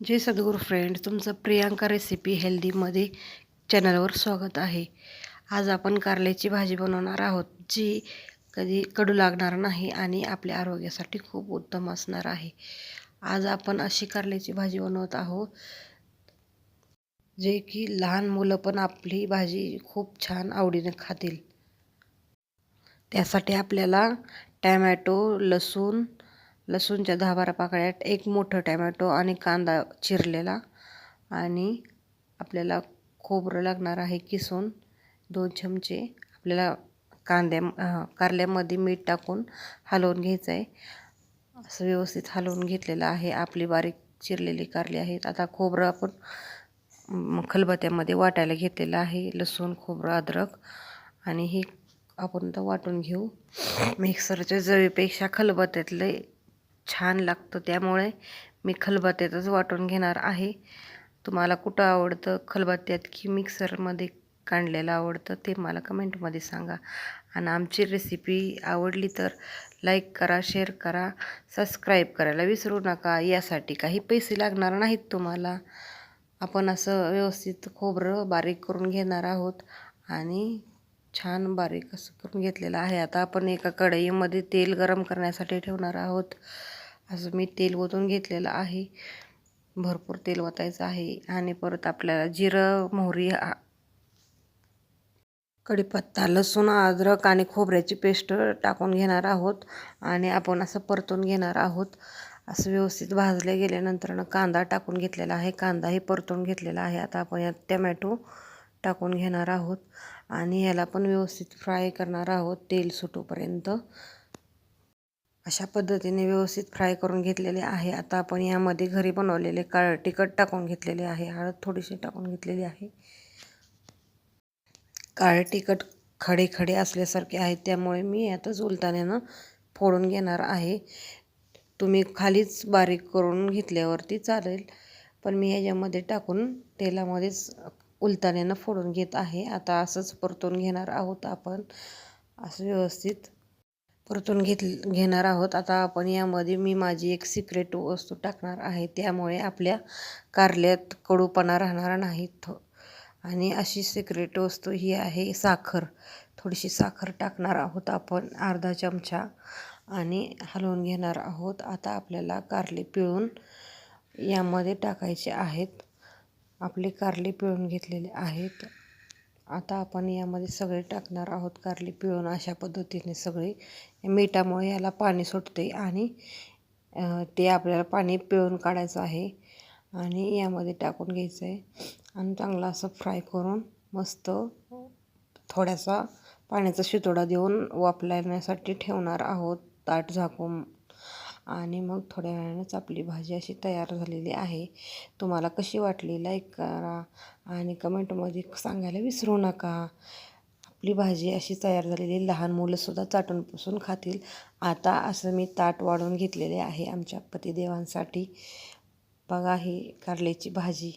जय सद्गुरू friend तुमचं Priyanka recipe हेल्दीमध्ये चॅनलवर स्वागत आहे. आज आपण कारल्याची भाजी बनवणार आहोत जी कधी कडू लागणार नाही आणि आपल्या आरोग्यासाठी खूप उत्तम असणार आहे. आज आपण अशी कारल्याची भाजी बनवत आहोत जे की लहान मुलं पण आपली भाजी खूप छान आवडीने खातील. त्यासाठी आपल्याला टॅमॅटो लसूण लसूणच्या दहा बारा पाकळ्यात एक मोठं टॅमॅटो आणि कांदा चिरलेला आणि आपल्याला खोबरं लागणार आहे किसून दोन चमचे. आपल्याला कांद्या कारल्यामध्ये मीठ टाकून हलवून घ्यायचं आहे असं व्यवस्थित हलवून घेतलेलं आहे. आपली बारीक चिरलेली कारली आहेत. आता खोबरं आपण खलबत्यामध्ये वाटायला घेतलेलं आहे. लसूण खोबरं अद्रक आणि हे आपण तर वाटून घेऊ. मिक्सरच्या जवीपेक्षा खलबत्यातले छान लागतं. त्यामुळे मी खलबत्त्यातच वाटून घेणार आहे. तुम्हाला कुठं आवडतं खलबत्त्यात की मिक्सरमध्ये काढलेलं आवडतं ते मला कमेंटमध्ये सांगा. आणि आमची रेसिपी आवडली तर लाईक करा शेअर करा सबस्क्राईब करायला विसरू नका. यासाठी काही पैसे लागणार नाहीत तुम्हाला. आपण असं व्यवस्थित खोबरं बारीक करून घेणार आहोत आणि छान बारीक असं करून घेतलेलं आहे. आता आपण एका कढईमध्ये तेल गरम करण्यासाठी ठेवणार आहोत. असं मी तेल ओतून घेतलेलं आहे. भरपूर तेल ओतायचं आहे. आणि परत आपल्याला जिरं मोहरी कढीपत्ता लसूण अद्रक आणि खोबऱ्याची पेस्ट टाकून घेणार आहोत. आणि आपण असं परतून घेणार आहोत. असं व्यवस्थित भाजले गेल्यानंतर कांदा टाकून घेतलेला आहे. कांदाही परतून घेतलेला आहे. आता आपण यात टमॅटो टाकून घेणार आहोत. आणि याला पण व्यवस्थित फ्राय करणार आहोत तेल सुटूपर्यंत. अशा पद्धतीने व्यवस्थित फ्राय करून घेतलेले आहे. आता आपण यामध्ये घरी बनवलेले काळ तिखट टाकून घेतलेले आहे. हळद थोडीशी टाकून घेतलेली आहे. काळे तिखट खडे खडे असल्यासारखे आहेत त्यामुळे मी यातच उलताण्यानं फोडून घेणार आहे. तुम्ही खालीच बारीक करून घेतल्यावरती चालेल. पण मी ह्याच्यामध्ये टाकून तेलामध्येच उलताण्यानं फोडून घेत आहे. आता असंच परतून घेणार आहोत आपण. असं व्यवस्थित परतून घेत घेणार आहोत. आता आपण यामध्ये मी माझी एक सिक्रेट वस्तू टाकणार आहे. त्यामुळे आपल्या कारल्यात कडूपणा राहणार नाही आणि अशी सिक्रेट वस्तू ही आहे साखर. थोडीशी साखर टाकणार आहोत आपण. अर्धा चमचा आणि हलवून घेणार आहोत. आता आपल्याला कारले पिळून यामध्ये टाकायचे आहेत. आपले कारले पिळून घेतलेले आहेत. आता आपण यामध्ये सगळे टाकणार आहोत कारली पिळून अशा पद्धतीने सगळे. मिठामुळे याला पाणी सुटते आणि ते आपल्याला पाणी पिळून काढायचं आहे. आणि यामध्ये टाकून घ्यायचं आहे आणि चांगलं असं फ्राय करून मस्त थोड्यासा पाण्याचा शितोडा देऊन वापरण्यासाठी ठेवणार आहोत. ताट झाकून आणि मग थोड्या वेळानेच आपली भाजी अशी तयार झालेली आहे. तुम्हाला कशी वाटली लाईक करा आणि कमेंटमध्ये सांगायला विसरू नका. आपली भाजी अशी तयार झालेली लहान मुलंसुद्धा चाटून पुसून खातील. आता असं मी ताट वाढून घेतलेले आहे आमच्या पतिदेवांसाठी. बघा ही कारल्याची भाजी.